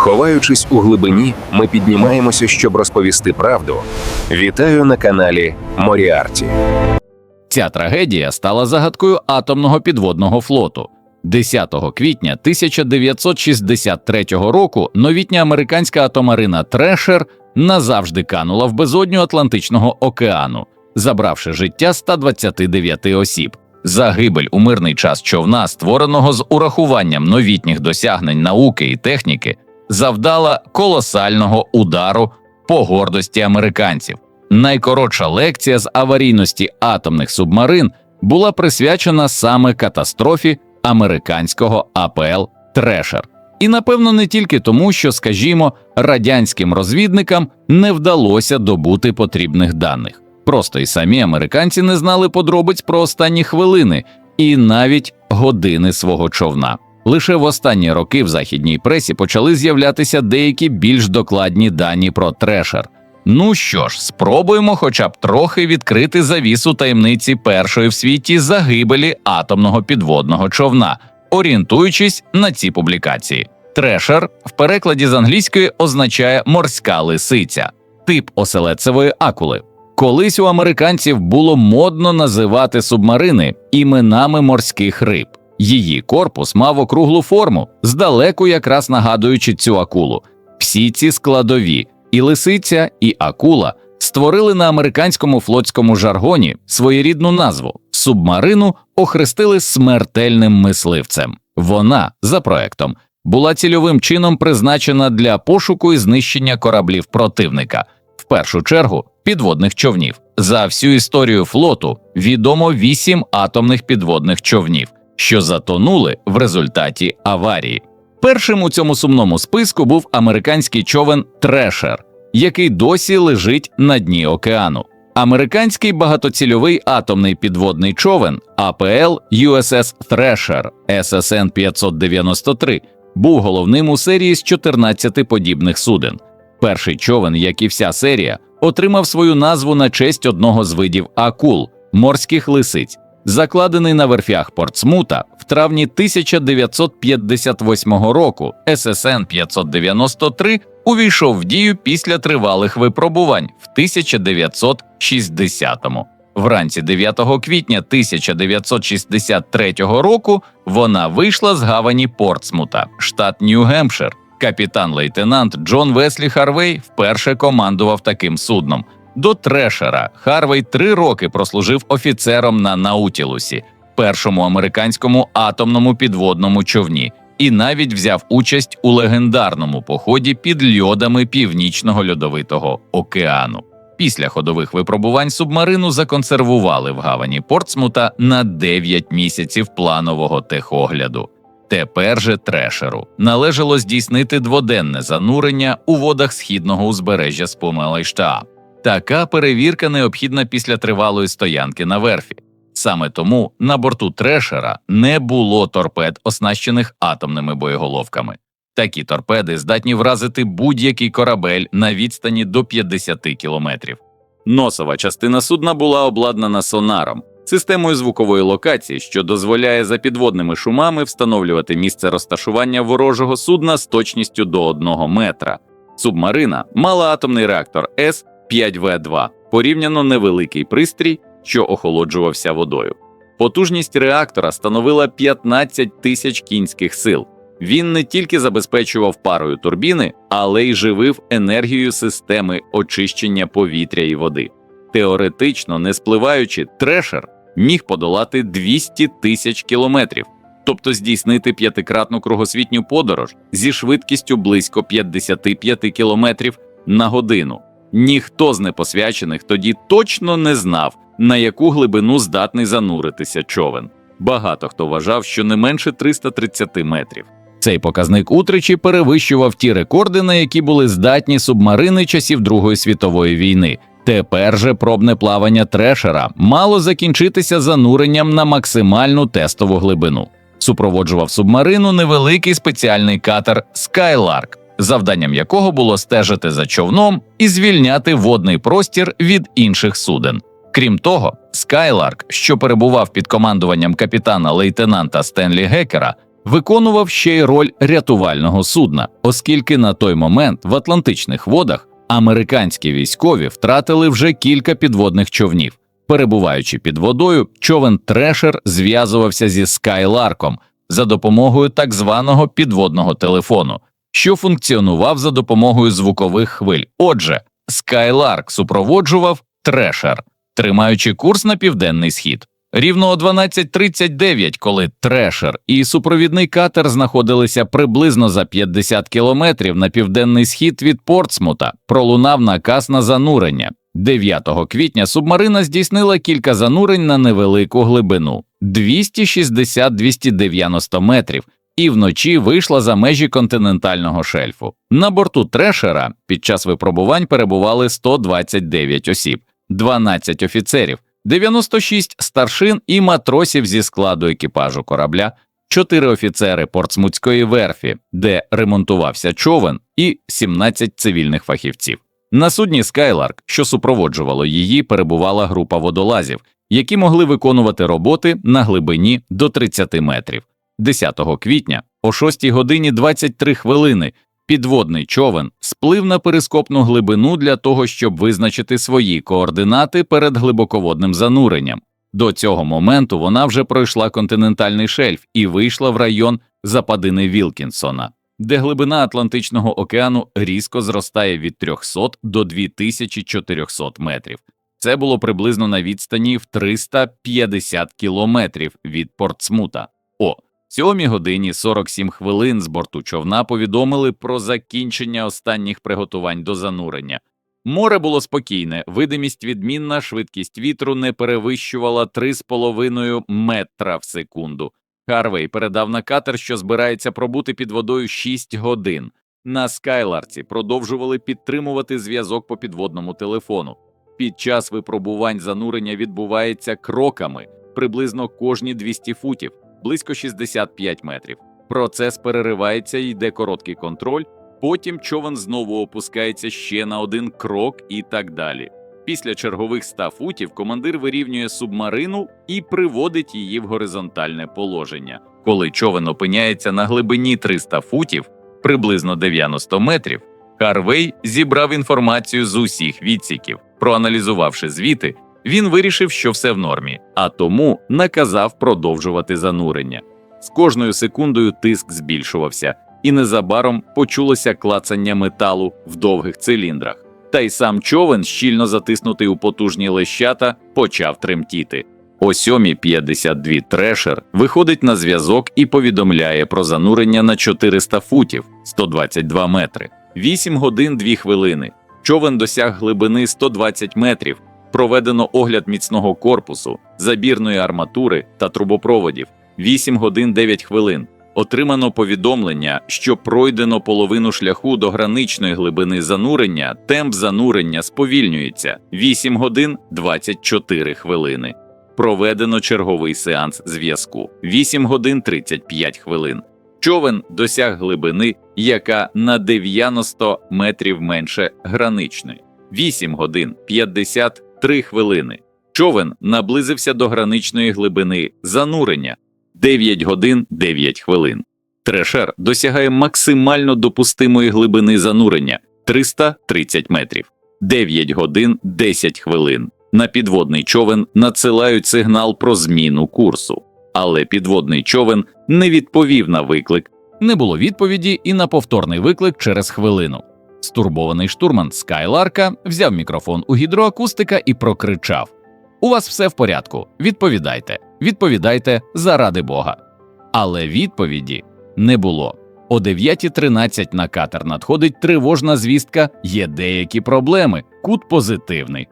Ховаючись у глибині, ми піднімаємося, щоб розповісти правду. Вітаю на каналі Моріарті. Ця трагедія стала загадкою атомного підводного флоту. 10 квітня 1963 року новітня американська атомарина Трешер назавжди канула в безодню Атлантичного океану, забравши життя 129 осіб. Загибель у мирний час човна, створеного з урахуванням новітніх досягнень науки і техніки, завдала колосального удару по гордості американців. Найкоротша лекція з аварійності атомних субмарин була присвячена саме катастрофі американського АПЛ Трешер. І напевно не тільки тому, що, скажімо, радянським розвідникам не вдалося добути потрібних даних. Просто й самі американці не знали подробиць про останні хвилини і навіть години свого човна. Лише в останні роки в західній пресі почали з'являтися деякі більш докладні дані про трешер. Ну що ж, спробуємо хоча б трохи відкрити завісу таємниці першої в світі загибелі атомного підводного човна, орієнтуючись на ці публікації. Трешер в перекладі з англійської означає морська лисиця, тип оселедцевої акули. Колись у американців було модно називати субмарини іменами морських риб. Її корпус мав округлу форму, здалеку якраз нагадуючи цю акулу. Всі ці складові і лисиця, і акула створили на американському флотському жаргоні своєрідну назву субмарину охрестили смертельним мисливцем. Вона за проектом була цільовим чином призначена для пошуку і знищення кораблів противника, в першу чергу підводних човнів. За всю історію флоту відомо вісім атомних підводних човнів, що затонули в результаті аварії. Першим у цьому сумному списку був американський човен Трешер, який досі лежить на дні океану. Американський багатоцільовий атомний підводний човен АПЛ USS Thresher SSN 593 був головним у серії з 14 подібних суден. Перший човен, як і вся серія, отримав свою назву на честь одного з видів акул морських лисиць, закладений на верфях Портсмута в травні 1958 року. ССН 593 увійшов в дію після тривалих випробувань в 1960-му. Вранці 9 квітня 1963 року вона вийшла з гавані Портсмута, штат Нью-Гемпшир. Капітан-лейтенант Джон Веслі Харвей вперше командував таким судном. До Трешера Харвей три роки прослужив офіцером на Наутілусі, першому американському атомному підводному човні, і навіть взяв участь у легендарному поході під льодами Північного льодовитого океану. Після ходових випробувань субмарину законсервували в гавані Портсмута на 9 місяців планового техогляду. Тепер же трешеру належало здійснити дводенне занурення у водах східного узбережжя Спомелайштаа. Така перевірка необхідна після тривалої стоянки на верфі. Саме тому на борту трешера не було торпед, оснащених атомними боєголовками. Такі торпеди здатні вразити будь-який корабель на відстані до 50 кілометрів. Носова частина судна була обладнана сонаром, системою звукової локації, що дозволяє за підводними шумами встановлювати місце розташування ворожого судна з точністю до 1 метра. Субмарина мала атомний реактор С 5В2, порівняно невеликий пристрій, що охолоджувався водою. Потужність реактора становила 15 тисяч кінських сил. Він не тільки забезпечував парою турбіни, але й живив енергією системи очищення повітря і води. Теоретично, не спливаючи, трешер міг подолати 200 тисяч кілометрів, тобто здійснити п'ятикратну кругосвітню подорож зі швидкістю близько 55 кілометрів на годину. Ніхто з непосвячених тоді точно не знав, на яку глибину здатний зануритися човен. Багато хто вважав, що не менше 330 метрів. Цей показник утричі перевищував ті рекорди, на які були здатні субмарини часів Другої світової війни. Тепер же пробне плавання трешера мало закінчитися зануренням на максимальну тестову глибину. Супроводжував субмарину невеликий спеціальний катер Skylark, завданням якого було стежити за човном і звільняти водний простір від інших суден. Крім того, Skylark, що перебував під командуванням капітана лейтенанта Стенлі Гекера, виконував ще й роль рятувального судна, оскільки на той момент в Атлантичних водах американські військові втратили вже кілька підводних човнів. Перебуваючи під водою, човен Трешер зв'язувався зі Скайларком за допомогою так званого підводного телефону, що функціонував за допомогою звукових хвиль. Отже, Скайларк супроводжував Трешер, тримаючи курс на південний схід. Рівно о 12.39, коли Трешер і супровідний катер знаходилися приблизно за 50 кілометрів на південний схід від Портсмута, пролунав наказ на занурення. 9 квітня субмарина здійснила кілька занурень на невелику глибину 260-290 метрів, і вночі вийшла за межі континентального шельфу. На борту Трешера під час випробувань перебували 129 осіб, 12 офіцерів, 96 старшин і матросів зі складу екіпажу корабля, 4 офіцери портсмутської верфі, де ремонтувався човен, і 17 цивільних фахівців. На судні Скайларк, що супроводжувало її, перебувала група водолазів, які могли виконувати роботи на глибині до 30 метрів. 10 квітня о 6 годині 23 хвилини підводний човен сплив на перископну глибину для того, щоб визначити свої координати перед глибоководним зануренням. До цього моменту вона вже пройшла континентальний шельф і вийшла в район западини Вілкінсона, де глибина Атлантичного океану різко зростає від 300 до 2400 метрів. Це було приблизно на відстані в 350 кілометрів від Портсмута. О 7 годині 47 хвилин з борту човна повідомили про закінчення останніх приготувань до занурення. Море було спокійне, видимість відмінна, швидкість вітру не перевищувала 3,5 метра в секунду. Харвей передав на катер, що збирається пробути під водою 6 годин. На Скайларці продовжували підтримувати зв'язок по підводному телефону. Під час випробувань занурення відбувається кроками приблизно кожні 200 футів, близько 65 метрів. Процес переривається йде короткий контроль. Потім човен знову опускається ще на один крок і так далі. Після чергових 100 футів командир вирівнює субмарину і приводить її в горизонтальне положення. Коли човен опиняється на глибині 300 футів, приблизно 90 метрів, Харвей зібрав інформацію з усіх відсіків. Проаналізувавши звіти, він вирішив, що все в нормі, а тому наказав продовжувати занурення. З кожною секундою тиск збільшувався, і незабаром почулося клацання металу в довгих циліндрах. Та й сам човен, щільно затиснутий у потужні лещата, почав тремтіти. О 7.52 трешер виходить на зв'язок і повідомляє про занурення на 400 футів 122 метри. 8 годин 2 хвилини. Човен досяг глибини 120 метрів. Проведено огляд міцного корпусу, забірної арматури та трубопроводів. 8 годин 9 хвилин. Отримано повідомлення, що пройдено половину шляху до граничної глибини занурення, темп занурення сповільнюється 8 годин 24 хвилини. Проведено черговий сеанс зв'язку 8 годин 35 хвилин. Човен досяг глибини, яка на 90 метрів менше граничної 8 годин 53 хвилини. Човен наблизився до граничної глибини занурення 9 годин 9 хвилин. Трешер досягає максимально допустимої глибини занурення 330 метрів. 9 годин 10 хвилин. На підводний човен надсилають сигнал про зміну курсу, але підводний човен не відповів на виклик. Не було відповіді і на повторний виклик через хвилину. Стурбований штурман Скайларка взяв мікрофон у гідроакустика і прокричав: У вас все в порядку. Відповідайте, відповідайте заради Бога. Але відповіді не було. О 9.13 на катер надходить тривожна звістка, є деякі проблеми, кут позитивний.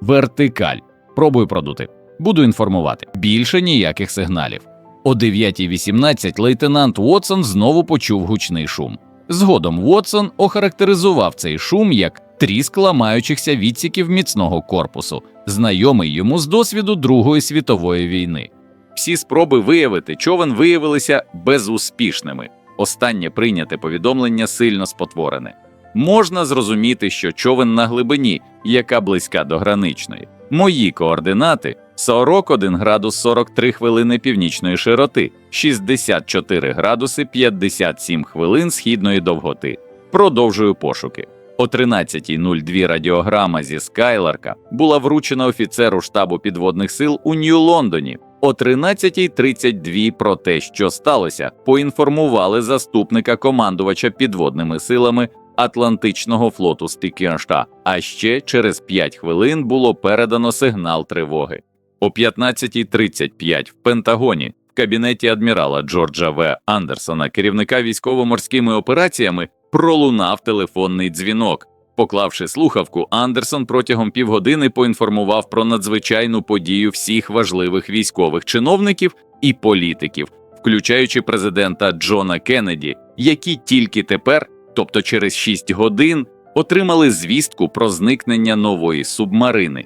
Вертикаль. Пробую продути. Буду інформувати. Більше ніяких сигналів. О 9.18 лейтенант Уотсон знову почув гучний шум. Згодом Уотсон охарактеризував цей шум як тріск ламаючихся відсіків міцного корпусу, знайомий йому з досвіду Другої світової війни. Всі спроби виявити човен виявилися безуспішними. Останнє прийняте повідомлення сильно спотворене. Можна зрозуміти, що човен на глибині, яка близька до граничної. Мої координати 41 градус 43 хвилини північної широти, 64 градуси 57 хвилин східної довготи. Продовжую пошуки. О 13.02 радіограма зі Скайларка була вручена офіцеру штабу підводних сил у Нью-Лондоні. О 13.32 про те, що сталося, поінформували заступника командувача підводними силами Атлантичного флоту Стікеншта. А ще через 5 хвилин було передано сигнал тривоги. О 15.35 в Пентагоні в кабінеті адмірала Джорджа В. Андерсона, керівника військово-морськими операціями, пролунав телефонний дзвінок. Поклавши слухавку, Андерсон протягом півгодини поінформував про надзвичайну подію всіх важливих військових чиновників і політиків, включаючи президента Джона Кеннеді, які тільки тепер, тобто через 6 годин, отримали звістку про зникнення нової субмарини.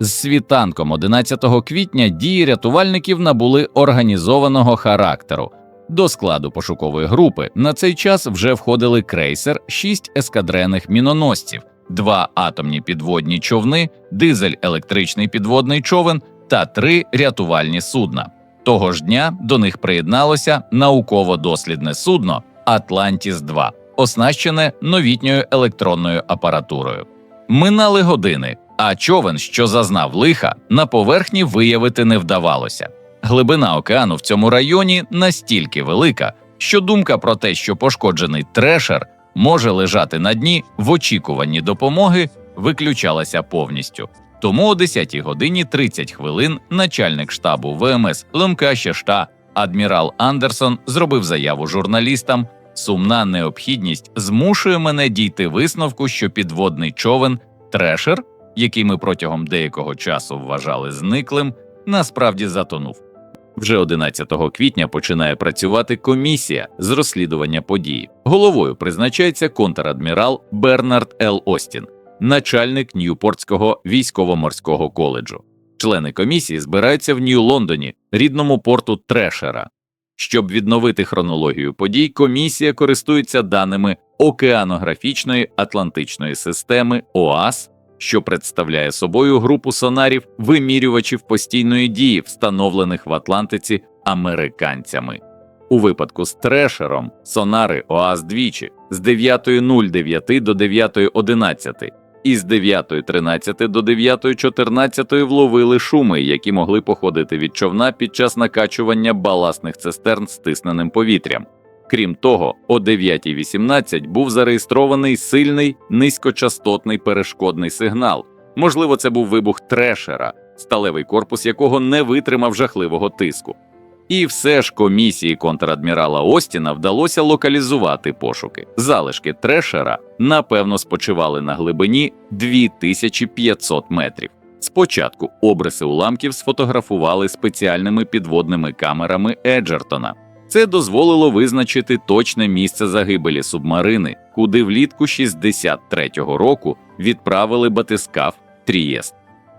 З світанком 11 квітня дії рятувальників набули організованого характеру. До складу пошукової групи на цей час вже входили крейсер, 6 ескадрених міноносців, два атомні підводні човни, дизель-електричний підводний човен та три рятувальні судна. Того ж дня до них приєдналося науково-дослідне судно Атлантіс 2 оснащене новітньою електронною апаратурою. Минали години, а човен, що зазнав лиха, на поверхні виявити не вдавалося. Глибина океану в цьому районі настільки велика, що думка про те, що пошкоджений трешер може лежати на дні в очікуванні допомоги, виключалася повністю. Тому о 10 годині 30 хвилин начальник штабу ВМС Лемкащешта адмірал Андерсон зробив заяву журналістам. Сумна необхідність змушує мене дійти висновку, що підводний човен трешер, який ми протягом деякого часу вважали зниклим, насправді затонув. Вже 11 квітня починає працювати комісія з розслідування події. Головою призначається контрадмірал Бернард Л. Остін, начальник Ньюпортського військово-морського коледжу. Члени комісії збираються в Нью-Лондоні, рідному порту Трешера. Щоб відновити хронологію подій, комісія користується даними океанографічної атлантичної системи ОАС, що представляє собою групу сонарів вимірювачів постійної дії, встановлених в Атлантиці американцями. У випадку з трешером сонари ОАС двічі з 9.09 до 9.11 і з 9.13 до 9.14 вловили шуми, які могли походити від човна під час накачування баласних цистерн стисненим повітрям. Крім того, о 9.18 був зареєстрований сильний низькочастотний перешкодний сигнал. Можливо, це був вибух трешера, сталевий корпус якого не витримав жахливого тиску. І все ж комісії контрадмірала Остіна вдалося локалізувати пошуки. Залишки трешера напевно спочивали на глибині 2500 метрів. Спочатку обриси уламків сфотографували спеціальними підводними камерами Еджертона. Це дозволило визначити точне місце загибелі субмарини, куди влітку 63-го року відправили батискаф Трієст.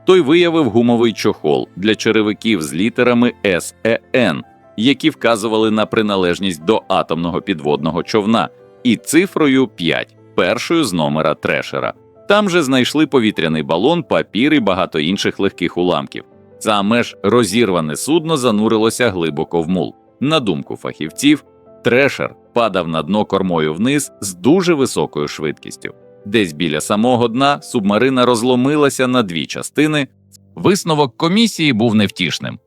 Той виявив гумовий чохол для черевиків з літерами СЕН, які вказували на приналежність до атомного підводного човна, і цифрою 5, першою з номера трешера. Там же знайшли повітряний балон, папір і багато інших легких уламків. Саме ж розірване судно занурилося глибоко в мул. На думку фахівців, трешер падав на дно кормою вниз з дуже високою швидкістю. Десь біля самого дна субмарина розломилася на дві частини. Висновок комісії був невтішним.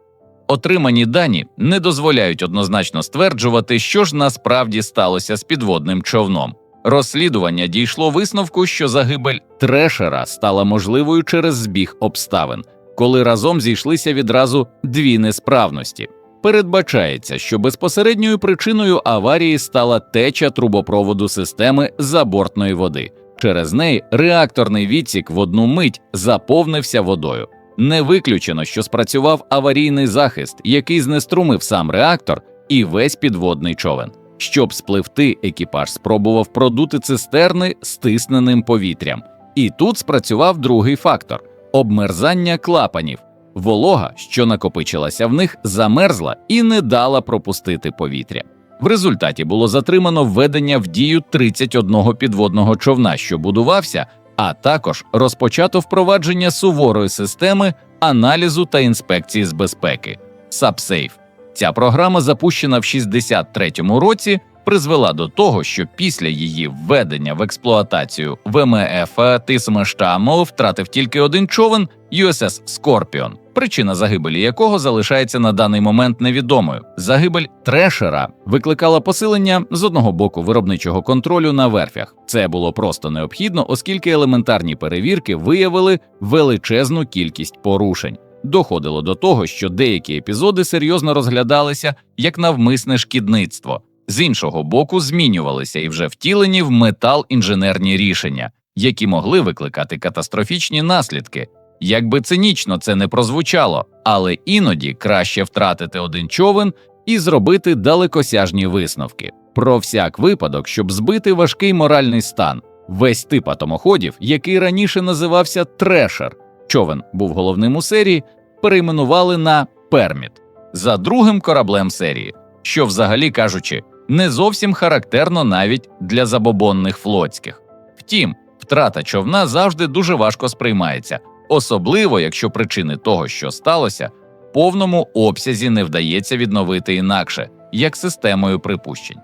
Отримані дані не дозволяють однозначно стверджувати, що ж насправді сталося з підводним човном. Розслідування дійшло висновку, що загибель трешера стала можливою через збіг обставин, коли разом зійшлися відразу дві несправності. Передбачається, що безпосередньою причиною аварії стала теча трубопроводу системи забортної води. Через неї реакторний відсік в одну мить заповнився водою. Не виключено, що спрацював аварійний захист, який знеструмив сам реактор і весь підводний човен. Щоб спливти, екіпаж спробував продути цистерни стисненим повітрям. І тут спрацював другий фактор обмерзання клапанів. Волога, що накопичилася в них, замерзла і не дала пропустити повітря. В результаті було затримано введення в дію 31 підводного човна, що будувався, а також розпочато впровадження суворої системи аналізу та інспекції з безпеки SubSafe. Ця програма, запущена в 63-му році, призвела до того, що після її введення в експлуатацію ВМФ Тисмештамов втратив тільки один човен USS Скорпіон, причина загибелі якого залишається на даний момент невідомою. Загибель трешера викликала посилення з одного боку виробничого контролю на верфях. Це було просто необхідно, оскільки елементарні перевірки виявили величезну кількість порушень. Доходило до того, що деякі епізоди серйозно розглядалися як навмисне шкідництво. З іншого боку, змінювалися і вже втілені в метал інженерні рішення, які могли викликати катастрофічні наслідки. Якби цинічно це не прозвучало, але іноді краще втратити один човен і зробити далекосяжні висновки. Про всяк випадок, щоб збити важкий моральний стан. Весь тип атомоходів, який раніше називався Трешер, човен був головним у серії, перейменували на Перміт за другим кораблем серії, що, взагалі кажучи, не зовсім характерно навіть для забобонних флотських. Втім, втрата човна завжди дуже важко сприймається, особливо якщо причини того, що сталося, повному обсязі не вдається відновити інакше, як системою припущень.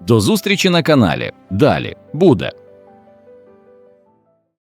До зустрічі на каналі. Далі буде.